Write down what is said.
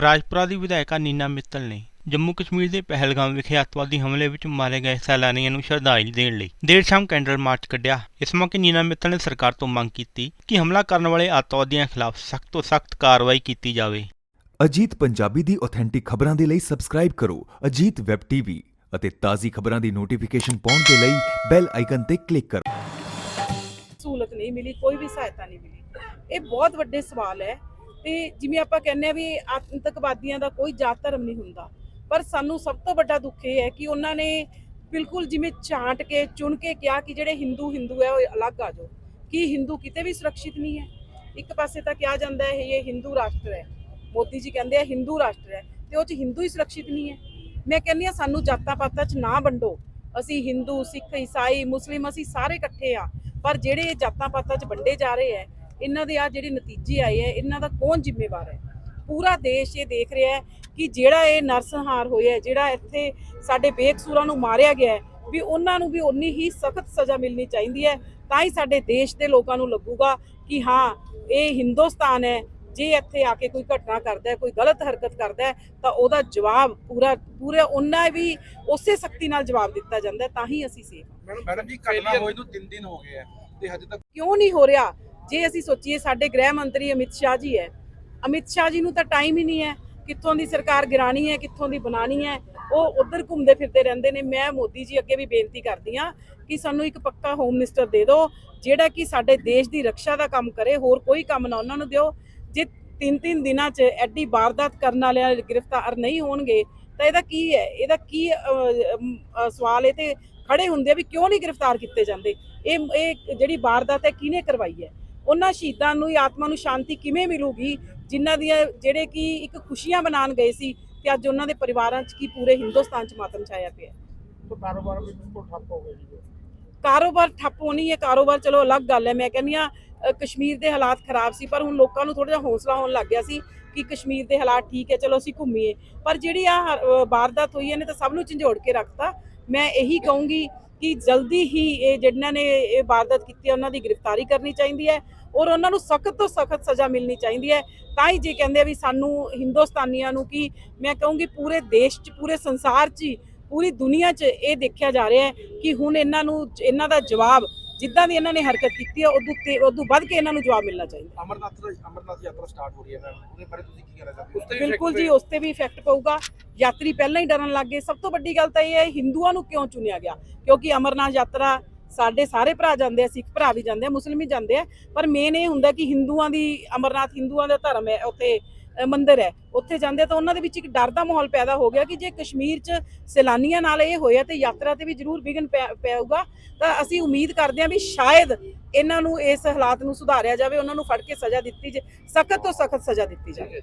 ਰਾਜਪੁਰਾ ਦੀ ਵਿਧਾਇਕਾ ਨੀਨਾ ਮਿੱਤਲ ਨੇ ਜੰਮੂ ਕਸ਼ਮੀਰ ਦੇ ਪਹਿਲਗਾਮ ਵਿਖੇ ਅੱਤਵਾਦੀ ਹਮਲੇ ਵਿੱਚ ਮਾਰੇ ਗਏ ਸੈਲਾਨੀਆਂ ਨੂੰ ਸ਼ਰਧਾਂਜਲੀ ਦੇਣ ਲਈ ਦੇਰ ਸ਼ਾਮ ਕੈਂਡਲ ਮਾਰਚ ਕੱਢਿਆ। ਇਸ ਮੌਕੇ ਨੀਨਾ ਮਿੱਤਲ ਨੇ ਸਰਕਾਰ ਤੋਂ ਮੰਗ ਕੀਤੀ ਕਿ ਹਮਲਾ ਕਰਨ ਵਾਲੇ ਅੱਤਵਾਦੀਆਂ ਖਿਲਾਫ ਸਖਤ ਤੋਂ ਸਖਤ ਕਾਰਵਾਈ ਕੀਤੀ ਜਾਵੇ। ਅਜੀਤ ਪੰਜਾਬੀ ਦੀ ਆਥੈਂਟਿਕ ਖਬਰਾਂ ਦੇ ਲਈ ਸਬਸਕ੍ਰਾਈਬ ਕਰੋ ਅਜੀਤ ਵੈਬ ਟੀਵੀ ਅਤੇ ਤਾਜ਼ੀ ਖਬਰਾਂ ਦੀ ਨੋਟੀਫਿਕੇਸ਼ਨ ਪਾਉਣ ਦੇ ਲਈ ਬੈਲ ਆਈਕਨ ਤੇ ਕਲਿੱਕ ਕਰੋ। ਸਹੂਲਤ ਨਹੀਂ ਮਿਲੀ ਕੋਈ ਵੀ ਸਹਾਇਤਾ ਨਹੀਂ ਮਿਲੀ। ਇਹ ਬਹੁਤ ਵੱਡੇ ਸਵਾਲ ਹੈ। ਤੇ ਜਿਵੇਂ ਆਪਾਂ ਕਹਿੰਦੇ ਆ ਵੀ ਆਤੰਕਵਾਦੀਆਂ ਦਾ ਕੋਈ ਜਾਤ ਧਰਮ ਨਹੀਂ ਹੁੰਦਾ, ਪਰ ਸਾਨੂੰ ਸਭ ਤੋਂ ਵੱਡਾ ਦੁੱਖ ਇਹ ਹੈ ਕਿ ਉਹਨਾਂ ਨੇ ਬਿਲਕੁਲ ਜਿਵੇਂ ਛਾਂਟ ਕੇ, ਚੁਣ ਕੇ ਕਿਹਾ ਕਿ ਜਿਹੜੇ ਹਿੰਦੂ ਹਿੰਦੂ ਹੈ, ਉਹ ਅਲੱਗ ਆ ਜਾਓ, ਕਿ ਹਿੰਦੂ ਕਿਤੇ ਵੀ ਸੁਰੱਖਿਅਤ ਨਹੀਂ ਹੈ। ਇੱਕ ਪਾਸੇ ਤਾਂ ਕਿਹਾ ਜਾਂਦਾ ਹੈ, ਇਹ ਹਿੰਦੂ ਰਾਸ਼ਟਰ ਹੈ। ਮੋਦੀ ਜੀ ਕਹਿੰਦੇ ਆ ਹਿੰਦੂ ਰਾਸ਼ਟਰ ਹੈ, ਤੇ ਉਹ ਚ ਹਿੰਦੂ ਹੀ ਸੁਰੱਖਿਅਤ ਨਹੀਂ ਹੈ। ਮੈਂ ਕਹਿੰਦੀ ਆ ਸਾਨੂੰ ਜਾਤਾਂ ਪਾਤਾਂ ਚ ਨਾ ਵੰਡੋ। ਅਸੀਂ ਹਿੰਦੂ ਸਿੱਖ ਈਸਾਈ ਮੁਸਲਿਮ ਅਸੀਂ ਸਾਰੇ ਇਕੱਠੇ ਆ ਪਰ ਜਿਹੜੇ ਇਹ ਜਾਤਾਂ ਪਾਤਾਂ 'ਚ ਵੰਡੇ ਜਾ ਰਹੇ ਹੈ ਇਹਨਾਂ ਦੇ ਆ ਜਿਹੜੇ ਨਤੀਜੇ ਆਏ ਹੈ ਇਹਨਾਂ ਦਾ ਕੌਣ ਜ਼ਿੰਮੇਵਾਰ ਹੈ? ਪੂਰਾ ਦੇਸ਼ ਇਹ ਦੇਖ ਰਿਹਾ ਹੈ ਕਿ ਜਿਹੜਾ ਇਹ ਨਰਸੰਹਾਰ ਹੋਇਆ ਹੈ, ਜਿਹੜਾ ਇੱਥੇ ਸਾਡੇ ਬੇਕਸੂਰਾਂ ਨੂੰ ਮਾਰਿਆ ਗਿਆ ਵੀ ਉਹਨਾਂ ਨੂੰ ਵੀ ਉਨੀ ਹੀ ਸਖਤ ਸਜ਼ਾ ਮਿਲਣੀ ਚਾਹੀਦੀ ਹੈ ਤਾਂ ਹੀ ਸਾਡੇ ਦੇਸ਼ ਦੇ ਲੋਕਾਂ ਨੂੰ ਲੱਗੂਗਾ ਕਿ ਹਾਂ ਇਹ ਹਿੰਦੁਸਤਾਨ ਹੈ ਜੇ ਇੱਥੇ ਆ ਕੇ ਕੋਈ ਘਟਨਾ ਕਰਦਾ ਹੈ ਕੋਈ ਗਲਤ ਹਰਕਤ ਕਰਦਾ ਹੈ ਤਾਂ ਉਹਦਾ ਜਵਾਬ ਪੂਰਾ ਪੂਰਾ ਉਹਨਾਂ ਵੀ ਉਸੇ ਸਖਤੀ ਨਾਲ ਜਵਾਬ ਦਿੱਤਾ ਜਾਂਦਾ ਤਾਂ ਹੀ ਅਸੀਂ ਸੇਫ ਹਾਂ। ਮੈਡਮ ਮੈਡਮ ਜੀ ਘਟਨਾ ਹੋਈ ਨੂੰ 3 ਦਿਨ ਹੋ ਗਏ ਆ ਤੇ ਹਜੇ ਤੱਕ ਕਿਉਂ ਨਹੀਂ ਹੋ ਰਿਹਾ? ਜੇ ਅਸੀਂ ਸੋਚੀਏ ਸਾਡੇ ਗ੍ਰਹਿ ਮੰਤਰੀ ਅਮਿਤ ਸ਼ਾਹ ਜੀ ਹੈ, ਅਮਿਤ ਸ਼ਾਹ ਜੀ ਨੂੰ ਤਾਂ ਟਾਈਮ ਹੀ ਨਹੀਂ ਹੈ ਕਿੱਥੋਂ ਦੀ ਸਰਕਾਰ ਗਿਰਾਣੀ ਹੈ, ਕਿੱਥੋਂ ਦੀ ਬਣਾਣੀ ਹੈ, ਉਹ ਉਧਰ ਘੁੰਮਦੇ ਫਿਰਦੇ ਰਹਿੰਦੇ ਨੇ। ਮੈਂ ਮੋਦੀ ਜੀ ਅੱਗੇ ਵੀ ਬੇਨਤੀ ਕਰਦੀ ਆ ਕਿ ਸਾਨੂੰ ਇੱਕ ਪੱਕਾ ਹੋਮ ਮਿਨਿਸਟਰ ਦੇ ਦਿਓ, ਜਿਹੜਾ ਕਿ ਸਾਡੇ ਦੇਸ਼ ਦੀ ਰੱਖਿਆ ਦਾ ਕੰਮ ਕਰੇ, ਹੋਰ ਕੋਈ ਕੰਮ ਨਾ ਉਹਨਾਂ ਨੂੰ ਦਿਓ। ਜੇ ਤਿੰਨ ਤਿੰਨ ਦਿਨਾਂ 'ਚ ਐਡੀ ਵਾਰਦਾਤ ਕਰਨ ਵਾਲਿਆਂ ਗ੍ਰਿਫਤਾਰ ਨਹੀਂ ਹੋਣਗੇ, ਤਾਂ ਇਹਦਾ ਕੀ ਹੈ? ਇਹਦਾ ਕੀ ਸਵਾਲ ਇਹ ਤੇ ਖੜੇ ਹੁੰਦੇ ਆ ਵੀ ਕਿਉਂ ਨਹੀਂ ਗ੍ਰਿਫਤਾਰ ਕੀਤੇ ਜਾਂਦੇ? ਇਹ ਇਹ ਜਿਹੜੀ ਵਾਰਦਾਤ ਹੈ, ਕਿਹਨੇ ਕਰਵਾਈ ਹੈ? ਉਹਨਾਂ ਸ਼ਹੀਦਾਂ ਨੂੰ ਆਤਮਾ ਨੂੰ ਸ਼ਾਂਤੀ ਕਿਵੇਂ ਮਿਲੂਗੀ? ਜਿਨ੍ਹਾਂ ਦੀਆਂ ਜਿਹੜੇ ਕਿ ਇੱਕ ਖੁਸ਼ੀਆਂ ਮਨਾਉਣ ਗਏ ਸੀ ਤੇ ਅੱਜ ਉਹਨਾਂ ਦੇ ਪਰਿਵਾਰਾਂ 'ਚ ਕੀ ਪੂਰੇ ਹਿੰਦੁਸਤਾਨ 'ਚ ਮਾਤਮ ਛਾਇਆ ਪਿਆ। ਕਾਰੋਬਾਰ ਵੀ ਬਿਲਕੁਲ ਠੱਪ ਹੋ ਗਏ ਜੀ ਕਾਰੋਬਾਰ ਠੱਪ ਹੋਣੀ ਹੈ ਕਾਰੋਬਾਰ ਚਲੋ ਅਲੱਗ ਗੱਲ ਹੈ। ਮੈਂ ਕਹਿੰਦੀ ਆ ਕਸ਼ਮੀਰ ਦੇ ਹਾਲਾਤ ਖਰਾਬ ਸੀ ਪਰ ਹੁਣ ਲੋਕਾਂ ਨੂੰ ਥੋੜਾ ਜਿਹਾ ਹੌਸਲਾ ਹੋਣ ਲੱਗ ਗਿਆ ਸੀ ਕਿ ਕਸ਼ਮੀਰ ਦੇ ਹਾਲਾਤ ਠੀਕ ਹੈ ਚਲੋ ਅਸੀਂ ਘੁੰਮੀਏ। ਪਰ ਜਿਹੜੀ ਆ ਵਾਰਦਾਤ ਹੋਈ ਹੈ ਨੇ ਤਾਂ ਸਭ ਨੂੰ ਝੰਜੋੜ ਕੇ ਰੱਖਤਾ। ਮੈਂ ਇਹੀ ਕਹੂੰਗੀ ਕਿ ਜਲਦੀ ਹੀ ਇਹ ਜਿਨ੍ਹਾਂ ਨੇ ਇਹ ਵਾਰਦਾਤ ਕੀਤੀ ਹੈ ਉਹਨਾਂ ਦੀ ਗ੍ਰਿਫਤਾਰੀ ਕਰਨੀ ਚਾਹੀਦੀ ਹੈ। ਔਰ ਉਹਨਾਂ ਨੂੰ ਸਖਤ ਤੋਂ ਸਖਤ ਸਜ਼ਾ ਮਿਲਣੀ ਚਾਹੀਦੀ ਹੈ। ਤਾਂ ਹੀ ਜੇ ਕਹਿੰਦੇ ਆ ਵੀ ਸਾਨੂੰ ਹਿੰਦੁਸਤਾਨੀਆਂ ਨੂੰ ਕੀ ਮੈਂ ਕਹੂੰਗੀ ਪੂਰੇ ਦੇਸ਼ 'ਚ ਪੂਰੇ ਸੰਸਾਰ 'ਚ ਹੀ, ਪੂਰੀ ਦੁਨੀਆ 'ਚ ਇਹ ਦੇਖਿਆ ਜਾ ਰਿਹਾ ਹੈ ਕਿ ਹੁਣ ਇਹਨਾਂ ਨੂੰ ਇਹਨਾਂ ਦਾ ਜਵਾਬ ਜਿੱਦਾਂ ਦੀ ਇਹਨਾਂ ਨੇ ਹਰਕਤ ਕੀਤੀ ਹੈ ਉਦੋਂ ਤੇ ਉਦੋਂ ਵੱਧ ਕੇ ਇਹਨਾਂ ਨੂੰ ਜਵਾਬ ਮਿਲਣਾ ਚਾਹੀਦਾ। ਅਮਰਨਾਥ ਦਾ ਅਮਰਨਾਥ ਯਾਤਰਾ ਸਟਾਰਟ ਹੋ ਰਹੀ ਹੈ ਮੈਮ। ਉਹਦੇ ਬਾਰੇ ਤੁਸੀਂ ਕੀ ਕਹਿਣਾ ਚਾਹੁੰਦੇ ਹੋ ਵੀ ਬਿਲਕੁਲ ਜੀ ਉਸ ਤੇ ਵੀ ਇਫੈਕਟ ਪਊਗਾ। ਯਾਤਰੀ ਪਹਿਲਾਂ ਹੀ ਡਰਨ ਲੱਗ ਗਏ। ਸਭ ਤੋਂ ਵੱਡੀ ਗੱਲ ਤਾਂ ਇਹ ਹੈ ਹਿੰਦੂਆਂ ਨੂੰ ਕਿਉਂ ਚੁਣਿਆ ਗਿਆ? ਕਿਉਂਕਿ ਅਮਰਨਾਥ ਯਾਤਰਾ ਸਾਡੇ ਸਾਰੇ ਭਰਾ ਜਾਂਦੇ ਆ ਸਿੱਖ ਭਰਾ ਵੀ ਜਾਂਦੇ ਆ ਮੁਸਲਿਮ ਵੀ ਜਾਂਦੇ ਆ ਪਰ ਮੇਨ ਇਹ ਹੁੰਦਾ ਕਿ ਹਿੰਦੂਆਂ ਦੀ ਅਮਰਨਾਥ ਹਿੰਦੂਆਂ ਦਾ ਧਰਮ ਹੈ ਉੱਥੇ ਅ, ਮੰਦਿਰ ਹੈ। ਉੱਥੇ ਜਾਂਦੇ ਆ ਤਾਂ ਉਹਨਾਂ ਦੇ ਵਿੱਚ ਇੱਕ ਡਰ ਦਾ ਮਾਹੌਲ ਪੈਦਾ ਹੋ ਗਿਆ ਕਿ ਜੇ ਕਸ਼ਮੀਰ 'ਚ ਸੈਲਾਨੀਆਂ ਨਾਲ ਇਹ ਹੋਇਆ ਤੇ ਯਾਤਰਾ ਤੇ ਵੀ ਜ਼ਰੂਰ ਵਿਘਨ ਪੈ- ਪਊਗਾ ਤਾਂ ਅਸੀਂ ਉਮੀਦ ਕਰਦੇ ਹਾਂ ਵੀ ਸ਼ਾਇਦ ਇਹਨਾਂ ਨੂੰ ਇਸ ਹਾਲਾਤ ਨੂੰ ਸੁਧਾਰਿਆ ਜਾਵੇ ਉਹਨਾਂ ਨੂੰ ਫੜ ਕੇ ਸਜ਼ਾ ਦਿੱਤੀ ਜੇ ਸਖਤ ਤੋਂ ਸਖਤ ਸਜ਼ਾ ਦਿੱਤੀ ਜਾਵੇ।